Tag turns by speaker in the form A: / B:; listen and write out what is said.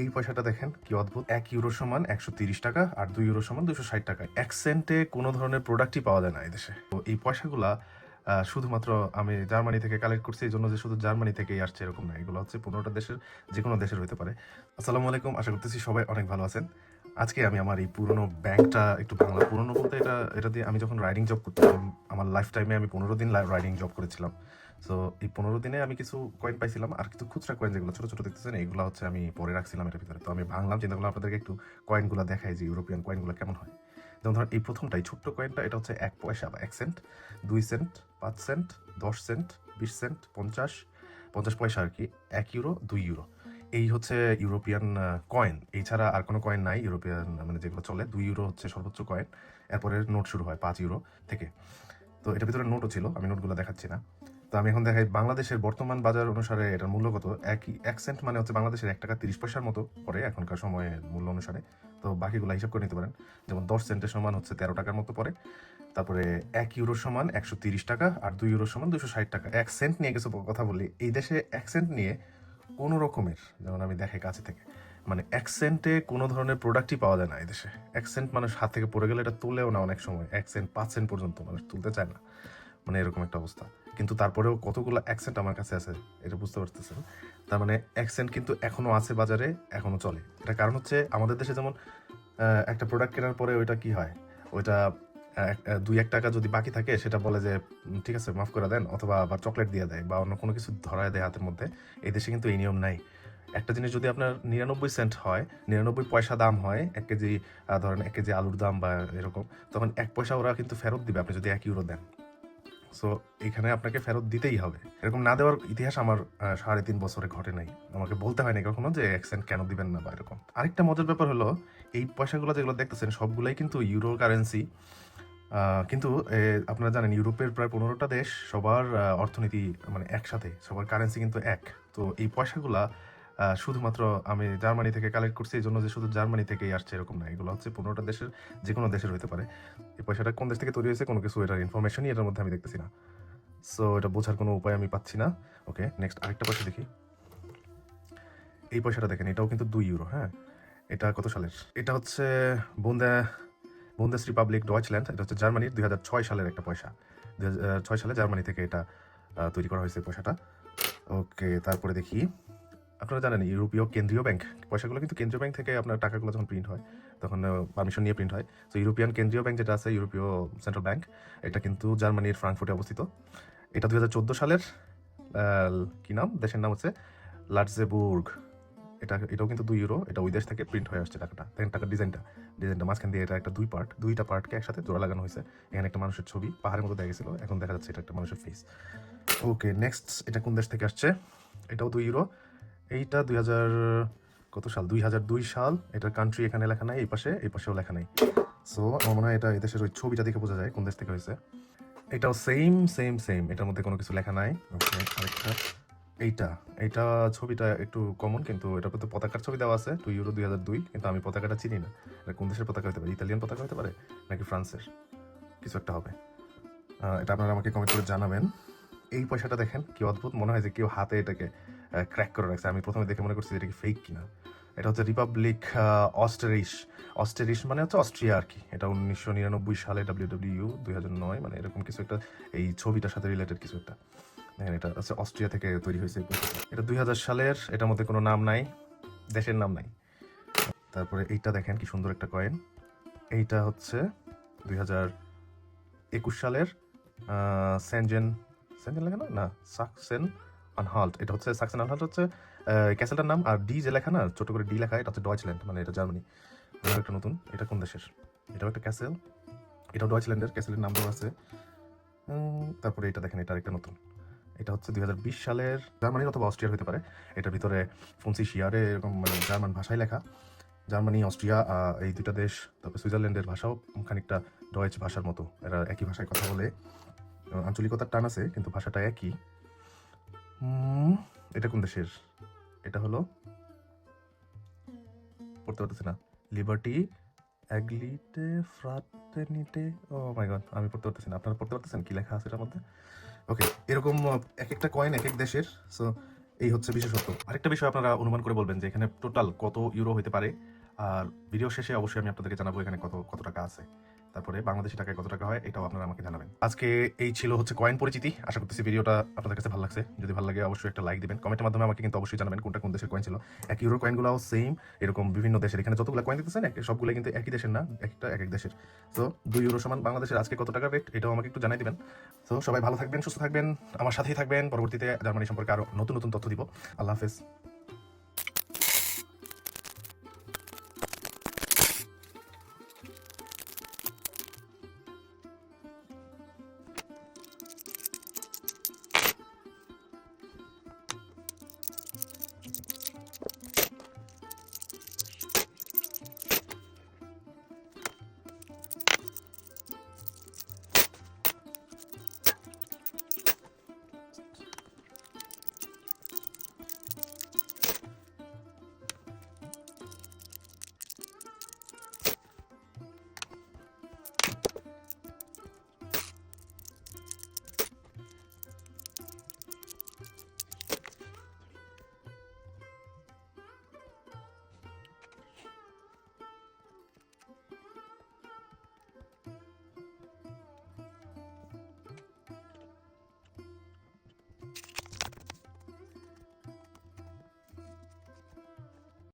A: এই পয়সাটা দেখেন, কি অদ্ভুত। এক ইউরো সমান একশো তিরিশ টাকা আর দুই ইউরো সমান দুশো ষাট টাকা। এক সেন্টে কোনো ধরনের প্রোডাক্টই পাওয়া যায় না এদেশে দেশে। তো এই পয়সাগুলা শুধুমাত্র আমি জার্মানি থেকে কালেক্ট করছি, এই জন্য যে শুধু জার্মানি থেকেই আসছে এরকম না। এগুলো হচ্ছে পনেরোটা দেশের যে কোনো দেশের হতে পারে। আসসালামু আলাইকুম, আশা করতেছি সবাই অনেক ভালো আছেন। আজকে আমি আমার এই পুরনো ব্যাংকটা একটু বাংলা পুরনো বলতে এটা এটা দিয়ে আমি যখন রাইডিং জব করতাম আমার লাইফ টাইমে আমি পনেরো দিন রাইডিং জব করেছিলাম। সো এই পনেরো দিনে আমি কিছু কয়েন পাইছিলাম আর কিছু খুচরা কয়েন যেগুলো ছোটো ছোটো দেখতেছেন এইগুলো হচ্ছে আমি পরে রাখছিলাম এটার ভিতরে। তো আমি ভাঙলাম চিন্তা করলাম আপনাদেরকে একটু কয়েনগুলো দেখাই যে ইউরোপিয়ান কয়েনগুলো কেমন হয়। যেমন ধরুন এই প্রথমটাই, ছোট্ট কয়েনটা এটা হচ্ছে এক পয়সা বা এক সেন্ট দুই সেন্ট পাঁচ সেন্ট দশ সেন্ট বিশ সেন্ট পঞ্চাশ পঞ্চাশ পয়সা আর কি, এক ইউরো দুই ইউরো এই হচ্ছে ইউরোপিয়ান কয়েন এছাড়া আর কোনো কয়েন নাই, ইউরোপিয়ান মানে যেগুলো চলে। দুই ইউরো হচ্ছে সর্বোচ্চ কয়েন এরপরে নোট শুরু হয় পাঁচ ইউরো থেকে। তো এটার ভিতরে নোটও ছিল, আমি নোটগুলো দেখাচ্ছি না। তো আমি এখন দেখাই, বাংলাদেশের বর্তমান বাজার অনুসারে এটার মূল্য কত? একই এক সেন্ট মানে হচ্ছে বাংলাদেশের এক টাকা তিরিশ পয়সার মতো পড়ে এখনকার সময়ের মূল্য অনুসারে। তো বাকিগুলো হিসাব করে নিতে পারেন। যেমন দশ সেন্টের সমান হচ্ছে তেরো টাকার মতো পড়ে। তারপরে এক ইউরো সমান একশো তিরিশ টাকা আর দুই ইউরো সমান দুশো ষাট টাকা। এক সেন্ট নিয়ে কিছু কথা বলি। এই দেশে এক সেন্ট নিয়ে কোনো রকমের, যেমন আমি দেখে কাছে থেকে মানে এক সেন্টে কোনো ধরনের প্রোডাক্টই পাওয়া যায় না এই দেশে। এক মানুষ হাত থেকে পড়ে গেলে এটা তুলেও না অনেক সময়। এক সেন্ট পাঁচ সেন্ট পর্যন্ত মানুষ তুলতে চায় না। মানে এরকম একটা অবস্থা। কিন্তু তারপরেও কতগুলো অ্যাকসেন্ট আমার কাছে আছে, এটা বুঝতে পারতেছেন? তার মানে অ্যাকসেন্ট কিন্তু এখনও আছে বাজারে এখনও চলে। এটা কারণ হচ্ছে আমাদের দেশে যেমন একটা প্রোডাক্ট কেনার পরে ওইটা কি হয়? ওইটা দুই, এক টাকা যদি বাকি থাকে, সেটা বলে যে ঠিক আছে, মাফ করে দেন, অথবা আবার চকলেট দিয়ে দেয়, বা অন্য কোনো কিছু ধরায় দেয় হাতের মধ্যে, এই দেশে কিন্তু এই নিয়ম নাই। একটা জিনিস যদি আপনার নিরানব্বই সেন্ট হয়, নিরানব্বই পয়সা দাম হয়, এক কেজি ধরেন এক কেজি আলুর দাম বা এরকম, তখন এক পয়সা ওরা কিন্তু ফেরত দিবে, আপনি যদি এক ইউরো দেন। সো এখানে আপনাকে ফেরত দিতেই হবে। এরকম না দেওয়ার ইতিহাস আমার সাড়ে তিন বছরে ঘটে নাই। আমাকে বলতে হয় না কখনো যে অ্যাকসেন্ট কেন দিবেন না বা এরকম। আরেকটা মজার ব্যাপার হলো, এই পয়সাগুলো যেগুলো দেখতেছেন, সবগুলাই কিন্তু ইউরো কারেন্সি। কিন্তু আপনারা জানেন, ইউরোপের প্রায় পনেরোটা দেশ সবার অর্থনীতি মানে একসাথে, সবার কারেন্সি কিন্তু এক। তো এই পয়সাগুলা শুধুমাত্র আমি জার্মানি থেকে কালেক্ট করছি এই জন্য যে শুধু জার্মানি থেকেই আসছে এরকম না। এগুলো হচ্ছে পনেরোটা দেশের যে কোনো দেশের হতে পারে। এই পয়সাটা কোন দেশ থেকে তৈরি হয়েছে কোনো কিছু এটার ইনফরমেশনই এটার মধ্যে আমি দেখতেছি না। সো এটা বোঝার কোনো উপায় আমি পাচ্ছি না। ওকে নেক্সট আরেকটা পয়সা দেখি। এই পয়সাটা দেখেন, এটাও কিন্তু দুই ইউরো হ্যাঁ? এটা কত সালের? এটা হচ্ছে বন্দে বুন্দেস রিপাবলিক ডয়েচল্যান্ড এটা হচ্ছে জার্মানির দুই হাজার ছয় সালের একটা পয়সা। ছয় সালে জার্মানি থেকে এটা তৈরি করা হয়েছে পয়সাটা। ওকে, তারপরে দেখি। আপনারা জানেন ইউরোপীয় কেন্দ্রীয় ব্যাংক, পয়সাগুলো কিন্তু কেন্দ্রীয় ব্যাংক থেকে আপনার টাকাগুলো যখন প্রিন্ট হয়, তখন পারমিশন নিয়ে প্রিন্ট হয়। তো ইউরোপিয়ান কেন্দ্রীয় ব্যাংক যেটা আছে ইউরোপীয় সেন্ট্রাল ব্যাংক এটা কিন্তু জার্মানির ফ্রাঙ্কফুর্টে অবস্থিত। এটা দুই হাজার সালের কি নাম? দেশের নাম হচ্ছে লাটজেবুর্গ এটা, এটাও কিন্তু দুই ইউরো, এটা ওই দেশ থেকে প্রিন্ট হয়ে আসছে টাকাটা টাকার ডিজাইনটা ডিজাইনটা মাঝখান দিয়ে এটা একটা দুই পার্ট দুইটা পার্টকে একসাথে জোড়া লাগানো হয়েছে। এখানে একটা মানুষের ছবি, পাহাড়ের মতো দেখা গেছিল, এখন দেখা যাচ্ছে এটা একটা মানুষের ফেস ওকে নেক্সট এটা কোন দেশ থেকে আসছে? এটাও দুই ইউরো এইটা দুই হাজার, কত সাল? দুই হাজার দুই সাল। এটার কান্ট্রি এখানে লেখা নাই, এই পাশে, এই পাশেও লেখা নাই। সো আমার মনে হয় এটা এদেশের ওই ছবিটা দেখে বোঝা যায় কোন দেশ থেকে হয়েছে। এটাও সেম সেম সেম এটার মধ্যে কোনো কিছু লেখা নাই। ওকে আরেকটা। এইটা এইটা ছবিটা একটু কমন কিন্তু এটার মধ্যে পতাকার ছবি দেওয়া আছে টু ইউরো দুই হাজার দুই, কিন্তু আমি পতাকাটা চিনি না। এটা কোন দেশের পতাকা হতে পারে, ইতালিয়ান পতাকা হতে পারে, নাকি ফ্রান্সের? কিছু একটা হবে। এটা আপনারা আমাকে কমেন্ট করে জানাবেন। এই পয়সাটা দেখেন, কি অদ্ভুত মনে হয় যে কেউ হাতে এটাকে ক্র্যাক করে রাখছে। আমি প্রথমে দেখে মনে করছি এটা কি ফেক কিনা। এটা হচ্ছে রিপাবলিক অস্টেরিশ অস্টেরিশ মানে হচ্ছে অস্ট্রিয়া আর কি। এটা উনিশশো নিরানব্বই সালে ডাব্লিউ ডাব্লিউ দুই হাজার নয় মানে এরকম কিছু একটা, এই ছবিটার সাথে রিলেটেড কিছু একটা। এটা হচ্ছে অস্ট্রিয়া থেকে তৈরি হয়েছে। এটা দুই হাজার সালের, এটার মধ্যে কোনো নাম নাই, দেশের নাম নাই। তারপরে এইটা দেখেন কি সুন্দর একটা কয়েন। এইটা হচ্ছে দুই হাজার একুশ সালের সেনজেন সেনজেন লেখা না? না সাকসেন আনহাল্ট এটা হচ্ছে সাকসেন আনহাল্ট হচ্ছে ক্যাসেলটার নাম। আর ডি যে লেখা না, ছোট করে ডি লেখা, এটা হচ্ছে ডয়েচল্যান্ড মানে এটা জার্মানি। একটা নতুন, এটা কোন দেশের? এটাও একটা ক্যাসেল। এটাও ডয়েচল্যান্ডের ক্যাসেলের নাম আছে। তারপরে এটা দেখেন, এটা আরেকটা নতুন। এটা হচ্ছে দুই হাজার বিশ সালের জার্মানির অথবা অস্ট্রিয়ার হতে পারে। এটার ভিতরে ফোনসি শিয়ারে এরকম মানে জার্মান ভাষায় লেখা। জার্মানি, অস্ট্রিয়া এই দুইটা দেশ, তারপরে সুইজারল্যান্ডের ভাষাও খানিকটা ডয়েচ ভাষার মতো। এরা একই ভাষায় কথা বলে। আঞ্চলিকতার টান আছে, কিন্তু ভাষাটা একই। এটা কোন দেশের? এটা হলো? পড়তে পারতেছি না। লিবার্টি অ্যাগ্লিটে ফ্রাটেনিটে ও মাই গড আমি পড়তে পারতেছি না। আপনারা পড়তে পারতেছেন? কি লেখা আছে এটার মধ্যে? ওকে এরকম এক একটা কয়েন এক এক দেশের সো এই হচ্ছে বিশেষত্ব। আরেকটা বিষয় আপনারা অনুমান করে বলবেন যে এখানে টোটাল কত ইউরো হতে পারে, আর ভিডিও শেষে অবশ্যই আমি আপনাদেরকে জানাব এখানে কত কত টাকা আছে। তারপরে বাংলাদেশি টাকায় কত টাকা হয়, এটাও আপনারা আমাকে জানাবেন। আজকে এই ছিল হচ্ছে কয়েন পরিচিতি। আশা করতেছি ভিডিওটা আপনাদের কাছে ভালো লাগছে। যদি ভালো লাগে অবশ্যই একটা লাইক দিবেন। কমেন্টের মাধ্যমে আমাকে কিন্তু অবশ্যই জানাবেন কোনটা কোন দেশের কয়েন ছিল। এক ইউরো কয়েনগুলোও সেম এরকম বিভিন্ন দেশের। এখানে যতগুলো কয়েন দিতেছেন এক- সবগুলো কিন্তু একই দেশের না, একটা এক এক দেশের। তো দুই ইউরো সমান বাংলাদেশের আজকে কত টাকা রেট এটাও আমাকে একটু জানাই দিবেন। তো সবাই ভালো থাকবেন, সুস্থ থাকবেন, আমার সাথেই থাকবেন। পরবর্তীতে জার্মানি সম্পর্কে আরও নতুন নতুন তথ্য দিব। আল্লাহ হাফেজ।